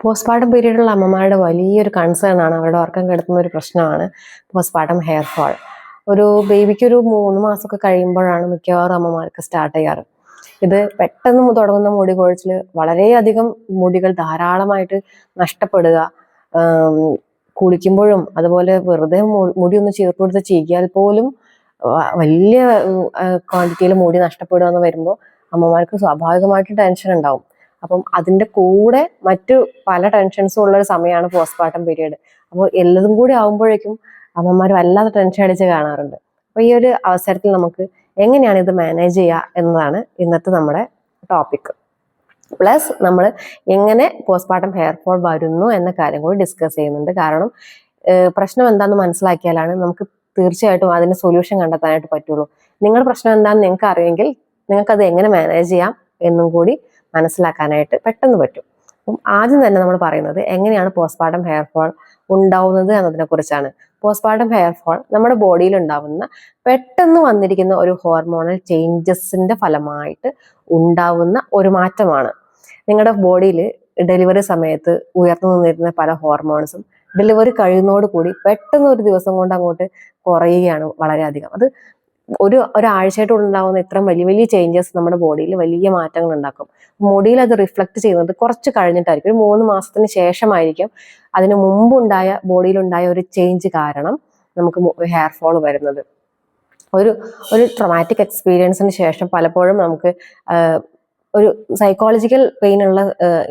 Postmortem പീരീഡുള്ള അമ്മമാരുടെ വലിയൊരു concern ആണ്. അവരുടെ ഉറക്കം കെടുത്തുന്ന ഒരു പ്രശ്നമാണ് പോസ്റ്റ്മോർട്ടം ഹെയർ ഫോൾ ഒരു ബേബിക്ക് ഒരു മൂന്ന് മാസമൊക്കെ കഴിയുമ്പോഴാണ് മിക്കവാറും അമ്മമാർക്ക് സ്റ്റാർട്ട് ചെയ്യാറ്. ഇത് പെട്ടെന്ന് തുടങ്ങുന്ന മുടി കൊഴിച്ചിൽ വളരെയധികം മുടികൾ ധാരാളമായിട്ട് നഷ്ടപ്പെടുക കുളിക്കുമ്പോഴും അതുപോലെ വെറുതെ മുടി ഒന്ന് ചേർത്ത് കൊടുത്ത് ചീകിയാൽ പോലും വലിയ ക്വാണ്ടിറ്റിയിൽ മുടി നഷ്ടപ്പെടുക എന്ന് വരുമ്പോൾ അമ്മമാർക്ക് സ്വാഭാവികമായിട്ട് ടെൻഷൻ ഉണ്ടാവും. അപ്പം അതിന്റെ കൂടെ മറ്റു പല ടെൻഷൻസും ഉള്ള ഒരു സമയമാണ് പോസ്റ്റ്മോർട്ടം പീരീഡ് അപ്പോൾ എല്ലതും കൂടി ആവുമ്പോഴേക്കും അമ്മമാർ വല്ലാതെ ടെൻഷൻ അടിച്ച് കാണാറുണ്ട്. അപ്പോൾ ഈ ഒരു അവസരത്തിൽ നമുക്ക് എങ്ങനെയാണ് ഇത് മാനേജ് ചെയ്യുക എന്നതാണ് ഇന്നത്തെ നമ്മുടെ ടോപ്പിക് പ്ലസ് നമ്മൾ എങ്ങനെ പോസ്റ്റ്മോർട്ടം ഹെയർ ഫോൾ വരുന്നു എന്ന കാര്യം കൂടി ഡിസ്കസ് ചെയ്യുന്നുണ്ട്. കാരണം പ്രശ്നം എന്താണെന്ന് മനസ്സിലാക്കിയാലാണ് നമുക്ക് തീർച്ചയായിട്ടും അതിന് സൊല്യൂഷൻ കണ്ടെത്താനായിട്ട് പറ്റുള്ളൂ. നിങ്ങളുടെ പ്രശ്നം എന്താണെന്ന് നിങ്ങൾക്ക് അറിയുമെങ്കിൽ നിങ്ങൾക്ക് അത് എങ്ങനെ മാനേജ് ചെയ്യാം എന്നും കൂടി മനസ്സിലാക്കാനായിട്ട് പെട്ടെന്ന് പറ്റും. അപ്പം ആദ്യം തന്നെ നമ്മൾ പറയുന്നത് എങ്ങനെയാണ് പോസ്റ്റ്മോർട്ടം ഹെയർ ഫോൾ ഉണ്ടാവുന്നത് എന്നതിനെ കുറിച്ചാണ് പോസ്റ്റ്മോർട്ടം ഹെയർ ഫോൾ നമ്മുടെ ബോഡിയിൽ ഉണ്ടാവുന്ന പെട്ടെന്ന് വന്നിരിക്കുന്ന ഒരു ഹോർമോണൽ ചേഞ്ചസിന്റെ ഫലമായിട്ട് ഉണ്ടാവുന്ന ഒരു മാറ്റമാണ്. നിങ്ങളുടെ ബോഡിയിൽ ഡെലിവറി സമയത്ത് ഉയർന്നു നിന്നിരുന്ന പല ഹോർമോൺസും ഡെലിവറി കഴിയുന്നതോടുകൂടി പെട്ടെന്ന് ഒരു ദിവസം കൊണ്ട് അങ്ങോട്ട് കുറയുകയാണ് വളരെയധികം. അത് ഒരു ഒരാഴ്ചയായിട്ട് ഉണ്ടാകുന്ന ഇത്രയും വലിയ വലിയ ചേഞ്ചസ് നമ്മുടെ ബോഡിയിൽ വലിയ മാറ്റങ്ങൾ ഉണ്ടാക്കും. മുടിയിൽ അത് റിഫ്ലക്ട് ചെയ്യുന്നത് കുറച്ച് കഴിഞ്ഞിട്ടായിരിക്കും. ഒരു മൂന്ന് മാസത്തിന് ശേഷമായിരിക്കും അതിന് മുമ്പുണ്ടായ ബോഡിയിലുണ്ടായ ഒരു ചേഞ്ച് കാരണം നമുക്ക് ഹെയർ ഫോൾ വരുന്നത്. ഒരു ഒരു ട്രൊമാറ്റിക് എക്സ്പീരിയൻസിന് ശേഷം പലപ്പോഴും നമുക്ക് ഒരു സൈക്കോളജിക്കൽ പെയിൻ ഉള്ള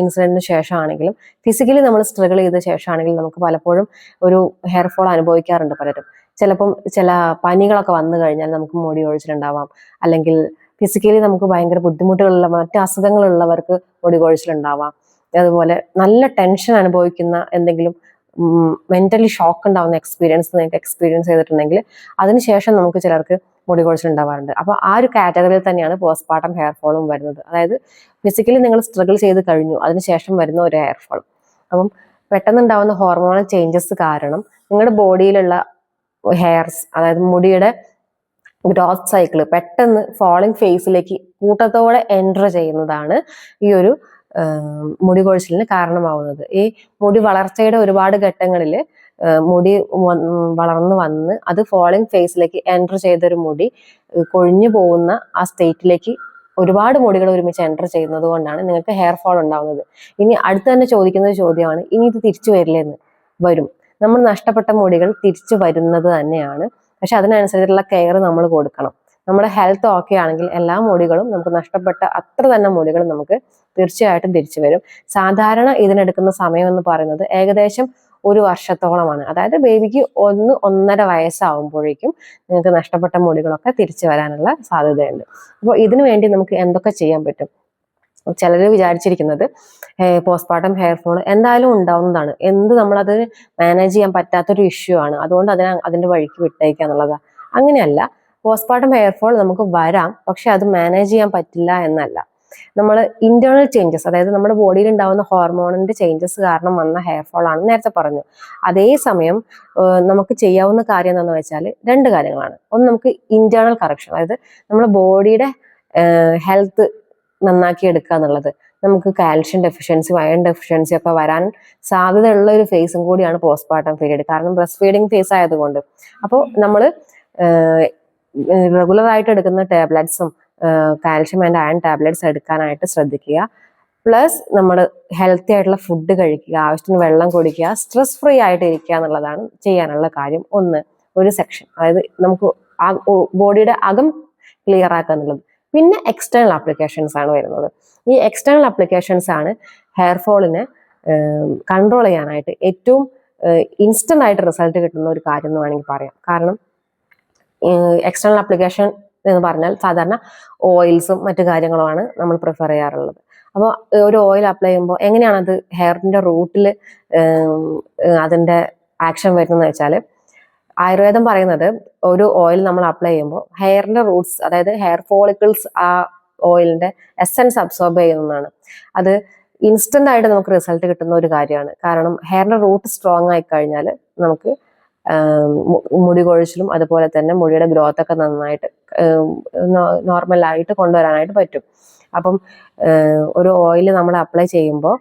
ഇൻസിഡന്റിന് ശേഷമാണെങ്കിലും ഫിസിക്കലി നമ്മൾ സ്ട്രഗിൾ ചെയ്ത ശേഷമാണെങ്കിലും നമുക്ക് പലപ്പോഴും ഒരു ഹെയർ ഫോൾ അനുഭവിക്കാറുണ്ട് പലരും. ചിലപ്പം ചില പനികളൊക്കെ വന്നു കഴിഞ്ഞാൽ നമുക്ക് മുടി ഒഴിച്ചിലുണ്ടാവാം അല്ലെങ്കിൽ ഫിസിക്കലി നമുക്ക് ഭയങ്കര ബുദ്ധിമുട്ടുകളുള്ള മറ്റ് അസുഖങ്ങളുള്ളവർക്ക് മുടി കൊഴിച്ചിലുണ്ടാവാം. അതുപോലെ നല്ല ടെൻഷൻ അനുഭവിക്കുന്ന എന്തെങ്കിലും മെന്റലി ഷോക്ക് ഉണ്ടാവുന്ന എക്സ്പീരിയൻസ് നിങ്ങൾക്ക് എക്സ്പീരിയൻസ് ചെയ്തിട്ടുണ്ടെങ്കിൽ അതിനുശേഷം നമുക്ക് ചിലർക്ക് മുടി കൊഴിച്ചിലുണ്ടാവാറുണ്ട്. അപ്പോൾ ആ ഒരു കാറ്റഗറിയിൽ തന്നെയാണ് പോസ്റ്റ്മോർട്ടം ഹെയർ ഫോളും വരുന്നത്. അതായത് ഫിസിക്കലി നിങ്ങൾ സ്ട്രഗിൾ ചെയ്ത് കഴിഞ്ഞു അതിനുശേഷം വരുന്ന ഒരു ഹെയർ ഫോൾ അപ്പം പെട്ടെന്നുണ്ടാവുന്ന ഹോർമോണൽ ചേഞ്ചസ് കാരണം നിങ്ങളുടെ ബോഡിയിലുള്ള ഹെയർസ് അതായത് മുടിയുടെ ഗ്രോത്ത് സൈക്കിൾ പെട്ടെന്ന് ഫോളിങ് ഫേസിലേക്ക് കൂട്ടത്തോടെ എന്റർ ചെയ്യുന്നതാണ് ഈ ഒരു മുടി കൊഴിച്ചിലിന് കാരണമാവുന്നത്. ഈ മുടി വളർച്ചയുടെ ഒരുപാട് ഘട്ടങ്ങളിൽ മുടി വളർന്നു വന്ന് അത് ഫോളിങ് ഫേസിലേക്ക് എന്റർ ചെയ്തൊരു മുടി കൊഴിഞ്ഞു പോകുന്ന ആ സ്റ്റേറ്റിലേക്ക് ഒരുപാട് മുടികൾ ഒരുമിച്ച് എന്റർ ചെയ്യുന്നത് കൊണ്ടാണ് നിങ്ങൾക്ക് ഹെയർ ഫോൾ ഉണ്ടാവുന്നത്. ഇനി അടുത്ത് തന്നെ ചോദിക്കുന്ന ചോദ്യമാണ് ഇനി ഇത് തിരിച്ചു വരില്ലെന്ന് വരും. നമ്മൾ നഷ്ടപ്പെട്ട മുടികൾ തിരിച്ചു വരുന്നത് തന്നെയാണ്. പക്ഷെ അതിനനുസരിച്ചുള്ള കെയർ നമ്മൾ കൊടുക്കണം. നമ്മുടെ ഹെൽത്ത് ഓക്കെ ആണെങ്കിൽ എല്ലാ മുടികളും നമുക്ക് നഷ്ടപ്പെട്ട അത്ര തന്നെ മുടികൾ നമുക്ക് തീർച്ചയായിട്ടും തിരിച്ചു വരും. സാധാരണ ഇതിനെടുക്കുന്ന സമയം എന്ന് പറയുന്നത് ഏകദേശം ഒരു വർഷത്തോളമാണ്. അതായത് ബേബിക്ക് ഒന്ന് ഒന്നര വയസ്സാവുമ്പോഴേക്കും നിങ്ങൾക്ക് നഷ്ടപ്പെട്ട മുടികളൊക്കെ തിരിച്ചു വരാനുള്ള സാധ്യതയുണ്ട്. അപ്പോൾ ഇതിനു വേണ്ടി നമുക്ക് എന്തൊക്കെ ചെയ്യാൻ പറ്റും? ചിലർ വിചാരിച്ചിരിക്കുന്നത് പോസ്റ്റ്മോർട്ടം ഹെയർ ഫോൾ എന്തായാലും ഉണ്ടാവുന്നതാണ്. എന്ത് നമ്മളത് മാനേജ് ചെയ്യാൻ പറ്റാത്തൊരു ഇഷ്യൂ ആണ്. അതുകൊണ്ട് അതിനെ അതിന്റെ വഴിക്ക് വിട്ടേക്കുക എന്നുള്ളത്. അങ്ങനെയല്ല. പോസ്റ്റ്മോർട്ടം ഹെയർ ഫോൾ നമുക്ക് വരാം പക്ഷെ അത് മാനേജ് ചെയ്യാൻ പറ്റില്ല എന്നല്ല. നമ്മൾ ഇന്റേണൽ ചേഞ്ചസ് അതായത് നമ്മുടെ ബോഡിയിൽ ഉണ്ടാകുന്ന ഹോർമോണിന്റെ ചേഞ്ചസ് കാരണം വന്ന ഹെയർ ഫോൾ ആണ് നേരത്തെ പറഞ്ഞു. അതേസമയം നമുക്ക് ചെയ്യാവുന്ന കാര്യം എന്താണെന്ന് വെച്ചാൽ രണ്ട് കാര്യങ്ങളാണ്. ഒന്ന് നമുക്ക് ഇന്റേണൽ കറക്ഷൻ അതായത് നമ്മുടെ ബോഡിയുടെ ഹെൽത്ത് നന്നാക്കി എടുക്കുക എന്നുള്ളത്. നമുക്ക് കാൽഷ്യം ഡെഫിഷ്യൻസി അയൺ ഡെഫിഷ്യൻസി ഒക്കെ വരാൻ സാധ്യതയുള്ള ഒരു ഫേസും കൂടിയാണ് പോസ്റ്റ്മോർട്ടം പീരീഡ് കാരണം ബ്രസ്റ്റ് ഫീഡിങ് ഫേസ് ആയതുകൊണ്ട് അപ്പോൾ നമ്മൾ റെഗുലർ ആയിട്ട് എടുക്കുന്ന ടാബ്ലറ്റ്സും കാൽഷ്യം ആൻഡ് അയൺ ടാബ്ലറ്റ്സ് എടുക്കാനായിട്ട് ശ്രദ്ധിക്കുക. പ്ലസ് നമ്മൾ ഹെൽത്തി ആയിട്ടുള്ള ഫുഡ് കഴിക്കുക ആവശ്യത്തിന് വെള്ളം കുടിക്കുക സ്ട്രെസ് ഫ്രീ ആയിട്ട് ഇരിക്കുക എന്നുള്ളതാണ് ചെയ്യാനുള്ള കാര്യം. ഒന്ന് ഒരു സെക്ഷൻ അതായത് നമുക്ക് ബോഡിയുടെ അകം ക്ലിയർ ആക്കുക എന്നുള്ളത്. പിന്നെ എക്സ്റ്റേണൽ ആപ്ലിക്കേഷൻസ് ആണ് വരുന്നത്. ഈ എക്സ്റ്റേണൽ ആപ്ലിക്കേഷൻസ് ആണ് ഹെയർ ഫോളിനെ കൺട്രോൾ ചെയ്യാനായിട്ട് ഏറ്റവും ഇൻസ്റ്റന്റ് ആയിട്ട് റിസൾട്ട് കിട്ടുന്ന ഒരു കാര്യം എന്ന് വേണമെങ്കിൽ പറയാം. കാരണം എക്സ്റ്റേണൽ ആപ്ലിക്കേഷൻ എന്ന് പറഞ്ഞാൽ സാധാരണ ഓയിൽസും മറ്റു കാര്യങ്ങളുമാണ് നമ്മൾ പ്രിഫർ ചെയ്യാറുള്ളത്. അപ്പോൾ ഒരു ഓയിൽ അപ്ലൈ ചെയ്യുമ്പോൾ എങ്ങനെയാണ് അത് ഹെയറിന്റെ റൂട്ടിൽ അതിന്റെ ആക്ഷൻ വരുന്നതെന്ന് വെച്ചാൽ ആയുർവേദം പറയുന്നത് ഒരു ഓയിൽ നമ്മൾ അപ്ലൈ ചെയ്യുമ്പോൾ ഹെയറിന്റെ റൂട്ട്സ് അതായത് ഹെയർ ഫോളിക്കിൾസ് ആ ഓയിലിന്റെ എസെൻസ് അബ്സോർബ് ചെയ്യുന്നതാണ്. അത് ഇൻസ്റ്റന്റ് ആയിട്ട് നമുക്ക് റിസൾട്ട് കിട്ടുന്ന ഒരു കാര്യമാണ്. കാരണം ഹെയറിന്റെ റൂട്ട് സ്ട്രോങ് ആയി കഴിഞ്ഞാൽ നമുക്ക് മുടി കൊഴിച്ചിലും അതുപോലെ തന്നെ മുടിയുടെ ഗ്രോത്ത് ഒക്കെ നന്നായിട്ട് നോർമൽ ആയിട്ട് കൊണ്ടുവരാനായിട്ട് പറ്റും. അപ്പം ഒരു ഓയിൽ നമ്മൾ അപ്ലൈ ചെയ്യുമ്പോൾ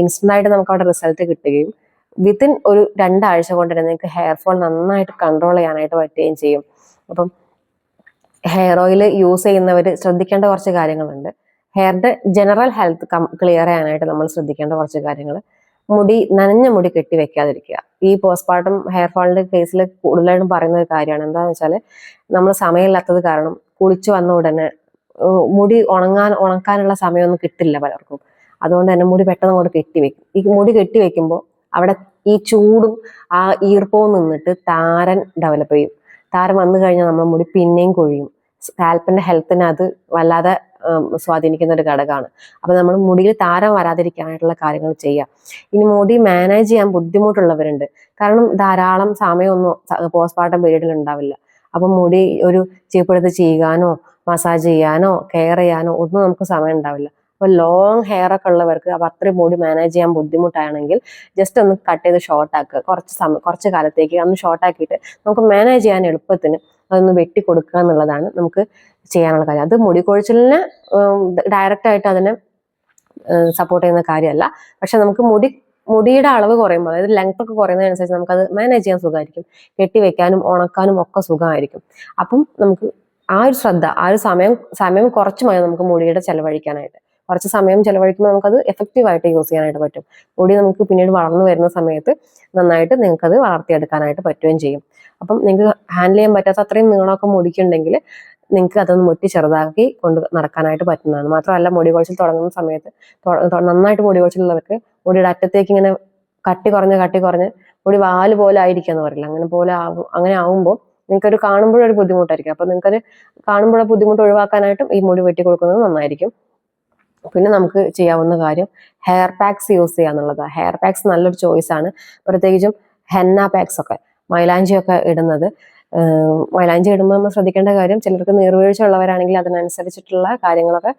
ഇൻസ്റ്റന്റ് ആയിട്ട് നമുക്ക് അവിടെ റിസൾട്ട് കിട്ടുകയും വിത്തിൻ ഒരു രണ്ടാഴ്ച കൊണ്ട് തന്നെ നിങ്ങൾക്ക് ഹെയർ ഫോൾ നന്നായിട്ട് കൺട്രോൾ ചെയ്യാനായിട്ട് പറ്റുകയും ചെയ്യും. അപ്പം ഹെയർ ഓയിൽ യൂസ് ചെയ്യുന്നവർ ശ്രദ്ധിക്കേണ്ട കുറച്ച് കാര്യങ്ങളുണ്ട്. ഹെയറിന്റെ ജനറൽ ഹെൽത്ത് ക്ലിയർ ചെയ്യാനായിട്ട് നമ്മൾ ശ്രദ്ധിക്കേണ്ട കുറച്ച് കാര്യങ്ങൾ മുടി നനഞ്ഞ മുടി കെട്ടി വെക്കാതിരിക്കുക. ഈ പോസ്റ്റ്മോർട്ടം ഹെയർ ഫോളിന്റെ കേസിൽ കൂടുതലായിട്ടും പറയുന്ന ഒരു കാര്യമാണ്. എന്താണെന്ന് വെച്ചാൽ നമ്മൾ സമയമില്ലാത്തത് കാരണം കുളിച്ചു വന്ന ഉടനെ മുടി ഉണങ്ങാൻ ഉണക്കാനുള്ള സമയമൊന്നും കിട്ടില്ല പലർക്കും. അതുകൊണ്ട് തന്നെ മുടി പെട്ടെന്ന് അങ്ങോട്ട് കെട്ടി വെക്കും. ഈ മുടി കെട്ടി വെക്കുമ്പോൾ അവിടെ ഈ ചൂടും ആ ഈർപ്പവും നിന്നിട്ട് താരൻ ഡെവലപ്പ് ചെയ്യും. താരൻ വന്നു കഴിഞ്ഞാൽ നമ്മുടെ മുടി പിന്നെയും കൊഴിയും. സ്കാൽപ്പിന്റെ ഹെൽത്തിന് അത് വല്ലാതെ സ്വാധീനിക്കുന്ന ഒരു ഘടകമാണ്. അപ്പൊ നമ്മൾ മുടിയിൽ താരം വരാതിരിക്കാനായിട്ടുള്ള കാര്യങ്ങൾ ചെയ്യുക ഇനി മുടി മാനേജ് ചെയ്യാൻ ബുദ്ധിമുട്ടുള്ളവരുണ്ട്. കാരണം ധാരാളം സമയമൊന്നും പോസ്റ്റ്മോർട്ടം പീരീഡിൽ ഉണ്ടാവില്ല. അപ്പൊ മുടി ഒരു ചീപ്പെടുത്ത് ചെയ്യാനോ മസാജ് ചെയ്യാനോ കെയർ ചെയ്യാനോ ഒന്നും നമുക്ക് സമയം ഉണ്ടാവില്ല. അപ്പൊ ലോങ് ഹെയർ ഒക്കെ ഉള്ളവർക്ക് അപ്പൊ അത്രയും മുടി മാനേജ് ചെയ്യാൻ ബുദ്ധിമുട്ടാണെങ്കിൽ ജസ്റ്റ് ഒന്ന് കട്ട് ചെയ്ത് ഷോർട്ട് ആക്കുക. കുറച്ച് സമയം കുറച്ച് കാലത്തേക്ക് ഒന്ന് ഷോർട്ട് ആക്കിയിട്ട് നമുക്ക് മാനേജ് ചെയ്യാൻ എളുപ്പത്തിന് അതൊന്ന് വെട്ടി കൊടുക്കുക എന്നുള്ളതാണ് നമുക്ക് ചെയ്യാനുള്ള കാര്യം. അത് മുടി കൊഴിച്ചിലിന് ഡയറക്റ്റ് ആയിട്ട് അതിനെ സപ്പോർട്ട് ചെയ്യുന്ന കാര്യമല്ല. പക്ഷെ നമുക്ക് മുടി മുടിയുടെ അളവ് കുറയുമ്പോൾ അതായത് ലെങ്ത് ഒക്കെ നമുക്ക് നമുക്കത് മാനേജ് ചെയ്യാൻ സുഖമായിരിക്കും. കെട്ടിവെക്കാനും ഉണക്കാനും ഒക്കെ സുഖമായിരിക്കും. അപ്പം നമുക്ക് ആ ഒരു ശ്രദ്ധ ആ ഒരു സമയം സമയം കുറച്ച് മതി നമുക്ക് മുടിയുടെ ചെലവഴിക്കാനായിട്ട്. കുറച്ച് സമയം ചെലവഴിക്കുമ്പോൾ നമുക്കത് എഫക്റ്റീവ് ആയിട്ട് യൂസ് ചെയ്യാനായിട്ട് പറ്റും. മുടി നമുക്ക് പിന്നീട് വളർന്നു വരുന്ന സമയത്ത് നന്നായിട്ട് നിങ്ങൾക്കത് വളർത്തിയെടുക്കാനായിട്ട് പറ്റുകയും ചെയ്യും. അപ്പം നിങ്ങൾക്ക് ഹാൻഡിൽ ചെയ്യാൻ പറ്റാത്ത അത്രയും നീളമൊക്കെ മുടിക്കുണ്ടെങ്കിൽ നിങ്ങൾക്ക് അതൊന്ന് മുട്ടി ചെറുതാക്കി കൊണ്ട് നടക്കാനായിട്ട് പറ്റുന്നതാണ്. മാത്രമല്ല മുടി കൊഴിച്ചിൽ തുടങ്ങുന്ന സമയത്ത് നന്നായിട്ട് മുടി കൊഴിച്ചിലുള്ളവർക്ക് മുടിയുടെ അറ്റത്തേക്ക് ഇങ്ങനെ കട്ടി കുറഞ്ഞ് കട്ടി കുറഞ്ഞ് മുടി വാൽ പോലെ ആയിരിക്കുക എന്ന് പറയില്ല. അങ്ങനെ പോലെ ആവും അങ്ങനെ ആവുമ്പോൾ നിങ്ങൾക്കൊരു കാണുമ്പോഴൊരു ബുദ്ധിമുട്ടായിരിക്കും. അപ്പൊ നിങ്ങൾക്കത് കാണുമ്പോഴെ ബുദ്ധിമുട്ട് ഒഴിവാക്കാനായിട്ടും ഈ മുടി വെട്ടി കൊടുക്കുന്നത് നന്നായിരിക്കും. പിന്നെ നമുക്ക് ചെയ്യാവുന്ന കാര്യം ഹെയർ പാക്സ് യൂസ് ചെയ്യുക എന്നുള്ളത് ഹെയർ പാക്സ് നല്ലൊരു ചോയ്സ് ആണ്. പ്രത്യേകിച്ചും ഹെന്ന പാക്സ് ഒക്കെ മൈലാഞ്ചി ഒക്കെ ഇടുന്നത്. മൈലാഞ്ചി ഇടുമ്പോൾ നമ്മൾ ശ്രദ്ധിക്കേണ്ട കാര്യം ചിലർക്ക് നീർവീഴ്ച ഉള്ളവരാണെങ്കിൽ അതിനനുസരിച്ചിട്ടുള്ള കാര്യങ്ങളൊക്കെ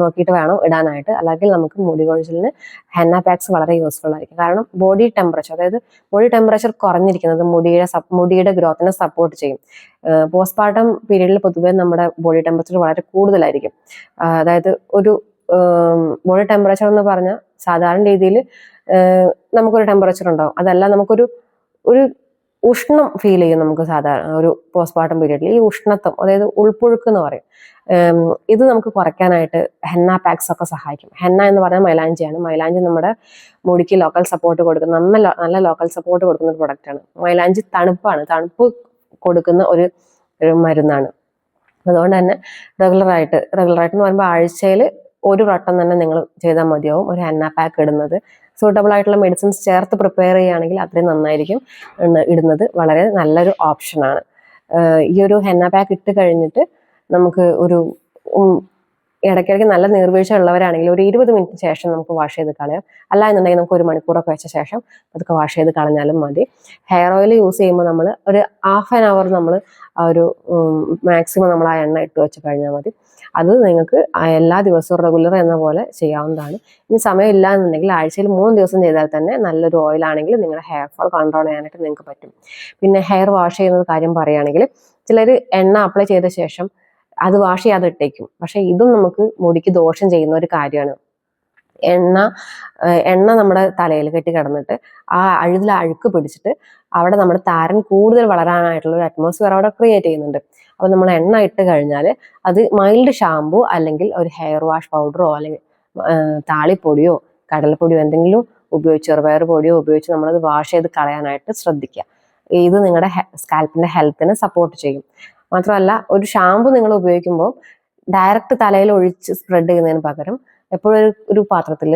നോക്കിയിട്ട് വേണം ഇടാനായിട്ട്. അല്ലെങ്കിൽ നമുക്ക് മുടി കൊഴിച്ചിലിന് ഹെന്ന പാക്സ് വളരെ യൂസ്ഫുൾ ആയിരിക്കും. കാരണം ബോഡി ടെമ്പറേച്ചർ അതായത് ബോഡി ടെമ്പറേച്ചർ കുറഞ്ഞിരിക്കുന്നത് മുടിയുടെ മുടിയുടെ ഗ്രോത്തിനെ സപ്പോർട്ട് ചെയ്യും. പോസ്റ്റ്മോർട്ടം പീരീഡിൽ പൊതുവെ നമ്മുടെ ബോഡി ടെമ്പറേച്ചർ വളരെ കൂടുതലായിരിക്കും. അതായത് ഒരു ബോഡി ടെമ്പറേച്ചർ എന്ന് പറഞ്ഞാൽ സാധാരണ രീതിയിൽ നമുക്കൊരു ടെമ്പറേച്ചർ ഉണ്ടാവും. അതല്ല നമുക്കൊരു ഒരു ഉഷ്ണം ഫീൽ ചെയ്യും നമുക്ക് സാധാരണ ഒരു പോസ്റ്റ്മോർട്ടം പീരീഡിൽ ഈ ഉഷ്ണത്വം അതായത് ഉൾപ്പുഴുക്ക് എന്ന് പറയും. ഇത് നമുക്ക് കുറയ്ക്കാനായിട്ട് ഹെന്ന പാക്സ് ഒക്കെ സഹായിക്കും. ഹെന്ന എന്ന് പറഞ്ഞാൽ മൈലാഞ്ചിയാണ് മൈലാഞ്ചി നമ്മുടെ മുടിക്ക് ലോക്കൽ സപ്പോർട്ട് കൊടുക്കുന്ന നല്ല നല്ല ലോക്കൽ സപ്പോർട്ട് കൊടുക്കുന്ന ഒരു പ്രൊഡക്റ്റാണ് മൈലാഞ്ചി തണുപ്പാണ്. തണുപ്പ് കൊടുക്കുന്ന ഒരു ഒരു മരുന്നാണ്. അതുകൊണ്ട് തന്നെ റെഗുലറായിട്ട് റെഗുലറായിട്ട് എന്ന് പറയുമ്പോൾ ആഴ്ചയിൽ ഒരു വട്ടം തന്നെ നിങ്ങൾ ചെയ്താൽ മതിയാവും. ഒരു ഹെന്ന പാക്ക് ഇടുന്നത്. സൂട്ടബിൾ ആയിട്ടുള്ള മെഡിസിൻസ് ചേർത്ത് പ്രിപ്പയർ ചെയ്യുകയാണെങ്കിൽ അത്രയും നന്നായിരിക്കും ഇടുന്നത് വളരെ നല്ലൊരു ഓപ്ഷനാണ് ഈ ഒരു ഹെന്ന പാക്ക് ഇട്ട് കഴിഞ്ഞിട്ട് നമുക്ക് ഒരു ഇടയ്ക്കിടയ്ക്ക് നല്ല നീർവീഴ്ച ഉള്ളവരാണെങ്കിൽ ഒരു ഇരുപത് മിനിറ്റ് ശേഷം നമുക്ക് വാഷ് ചെയ്ത് കളയാം. അല്ല എന്നുണ്ടെങ്കിൽ നമുക്ക് ഒരു മണിക്കൂറൊക്കെ വെച്ച ശേഷം അതൊക്കെ വാഷ് ചെയ്ത് കളഞ്ഞാലും മതി. ഹെയർ ഓയിൽ യൂസ് ചെയ്യുമ്പോൾ നമ്മൾ ഒരു ഹാഫ് ആൻ അവർ നമ്മൾ ഒരു മാക്സിമം നമ്മൾ ആ എണ്ണ ഇട്ട് വെച്ച് കഴിഞ്ഞാൽ മതി. അത് നിങ്ങൾക്ക് എല്ലാ ദിവസവും റെഗുലർ എന്ന പോലെ ചെയ്യാവുന്നതാണ്. ഇനി സമയമില്ല എന്നുണ്ടെങ്കിൽ ആഴ്ചയിൽ മൂന്ന് ദിവസം ചെയ്താൽ തന്നെ നല്ലൊരു ഓയിലാണെങ്കിൽ നിങ്ങളുടെ ഹെയർ ഫോൾ കൺട്രോൾ ചെയ്യാനായിട്ട് നിങ്ങൾക്ക് പറ്റും. പിന്നെ ഹെയർ വാഷ് ചെയ്യുന്ന കാര്യം പറയുകയാണെങ്കിൽ ചിലർ എണ്ണ അപ്ലൈ ചെയ്ത ശേഷം അത് വാഷ് ചെയ്യാതെ ഇട്ടേക്കും. പക്ഷെ ഇതും നമുക്ക് മുടിക്ക് ദോഷം ചെയ്യുന്ന ഒരു കാര്യമാണ്. എണ്ണ എണ്ണ നമ്മുടെ തലയിൽ കെട്ടി കിടന്നിട്ട് ആ അഴുതിൽ അഴുക്ക് പിടിച്ചിട്ട് അവിടെ നമ്മുടെ താരൻ കൂടുതൽ വളരാനായിട്ടുള്ള ഒരു അറ്റ്മോസ്ഫിയർ അവിടെ ക്രിയേറ്റ് ചെയ്യുന്നുണ്ട്. അപ്പൊ നമ്മൾ എണ്ണ ഇട്ട് കഴിഞ്ഞാൽ അത് മൈൽഡ് ഷാമ്പു അല്ലെങ്കിൽ ഒരു ഹെയർ വാഷ് പൗഡറോ അല്ലെങ്കിൽ താളിപ്പൊടിയോ കടലപ്പൊടിയോ എന്തെങ്കിലും ഉപയോഗിച്ച് ചെറുപയർ പൊടിയോ ഉപയോഗിച്ച് നമ്മളത് വാഷ് ചെയ്ത് കളയാനായിട്ട് ശ്രദ്ധിക്കുക. ഇത് നിങ്ങളുടെ സ്കാൽപ്പിന്റെ ഹെൽത്തിനെ സപ്പോർട്ട് ചെയ്യും. മാത്രമല്ല ഒരു ഷാമ്പു നിങ്ങൾ ഉപയോഗിക്കുമ്പോൾ ഡയറക്റ്റ് തലയിൽ ഒഴിച്ച് സ്പ്രെഡ് ചെയ്യുന്നതിന് പകരം എപ്പോഴും ഒരു പാത്രത്തിൽ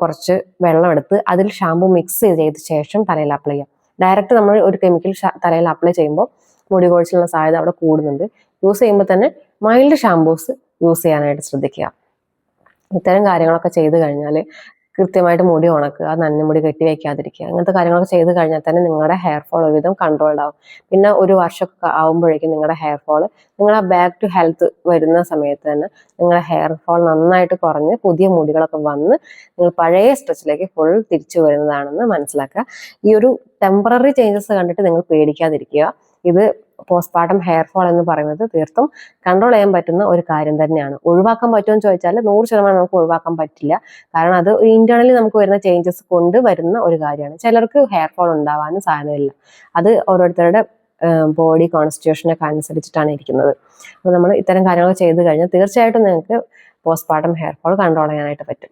കുറച്ച് വെള്ളം എടുത്ത് അതിൽ ഷാമ്പു മിക്സ് ചെയ്ത ശേഷം തലയിൽ അപ്ലൈ ചെയ്യാം. ഡയറക്റ്റ് നമ്മൾ ഒരു കെമിക്കൽ തലയിൽ അപ്ലൈ ചെയ്യുമ്പോൾ മുടി കൊഴിച്ചിലുള്ള സാധ്യത അവിടെ കൂടുന്നുണ്ട്. യൂസ് ചെയ്യുമ്പോൾ തന്നെ മൈൽഡ് ഷാമ്പൂസ് യൂസ് ചെയ്യാനായിട്ട് ശ്രദ്ധിക്കുക. ഇത്തരം കാര്യങ്ങളൊക്കെ ചെയ്തു കഴിഞ്ഞാൽ കൃത്യമായിട്ട് മുടി ഉണക്കുക നനഞ്ഞ മുടി കെട്ടി വയ്ക്കാതിരിക്കുക അങ്ങനത്തെ കാര്യങ്ങളൊക്കെ ചെയ്ത് കഴിഞ്ഞാൽ തന്നെ നിങ്ങളുടെ ഹെയർ ഫോൾ ഒരുവിധം കൺട്രോൾഡ് ആവും. പിന്നെ ഒരു വർഷമൊക്കെ ആവുമ്പോഴേക്കും നിങ്ങളുടെ ഹെയർ ഫോൾ നിങ്ങളുടെ ബാക്ക് ടു ഹെൽത്ത് വരുന്ന സമയത്ത് തന്നെ നിങ്ങളുടെ ഹെയർ ഫോൾ നന്നായിട്ട് കുറഞ്ഞ് പുതിയ മുടികളൊക്കെ വന്ന് നിങ്ങൾ പഴയ സ്ട്രെച്ചിലേക്ക് ഫുൾ തിരിച്ചു വരുന്നതാണെന്ന് മനസ്സിലാക്കുക. ഈ ഒരു ടെമ്പററി ചേഞ്ചസ് കണ്ടിട്ട് നിങ്ങൾ പേടിക്കാതിരിക്കുക. ഇത് പോസ്റ്റ്മോർട്ടം ഹെയർ ഫോൾ എന്ന് പറയുന്നത് തീർത്തും കൺട്രോൾ ചെയ്യാൻ പറ്റുന്ന ഒരു കാര്യം തന്നെയാണ്. ഒഴിവാക്കാൻ പറ്റുമെന്ന് ചോദിച്ചാൽ നൂറ് ശതമാനം നമുക്ക് ഒഴിവാക്കാൻ പറ്റില്ല. കാരണം അത് ഇന്റേണലി നമുക്ക് വരുന്ന ചേഞ്ചസ് കൊണ്ട് വരുന്ന ഒരു കാര്യമാണ്. ചിലർക്ക് ഹെയർ ഫോൾ ഉണ്ടാവാനും സാധ്യതയില്ല. അത് ഓരോരുത്തരുടെ ബോഡി കോൺസ്റ്റിറ്റ്യൂഷനൊക്കെ അനുസരിച്ചിട്ടാണ് ഇരിക്കുന്നത്. അപ്പോൾ നമ്മൾ ഇത്തരം കാര്യങ്ങൾ ചെയ്തു കഴിഞ്ഞാൽ തീർച്ചയായിട്ടും നിങ്ങൾക്ക് പോസ്റ്റ്മോർട്ടം ഹെയർ ഫോൾ കൺട്രോൾ ചെയ്യാനായിട്ട് പറ്റും.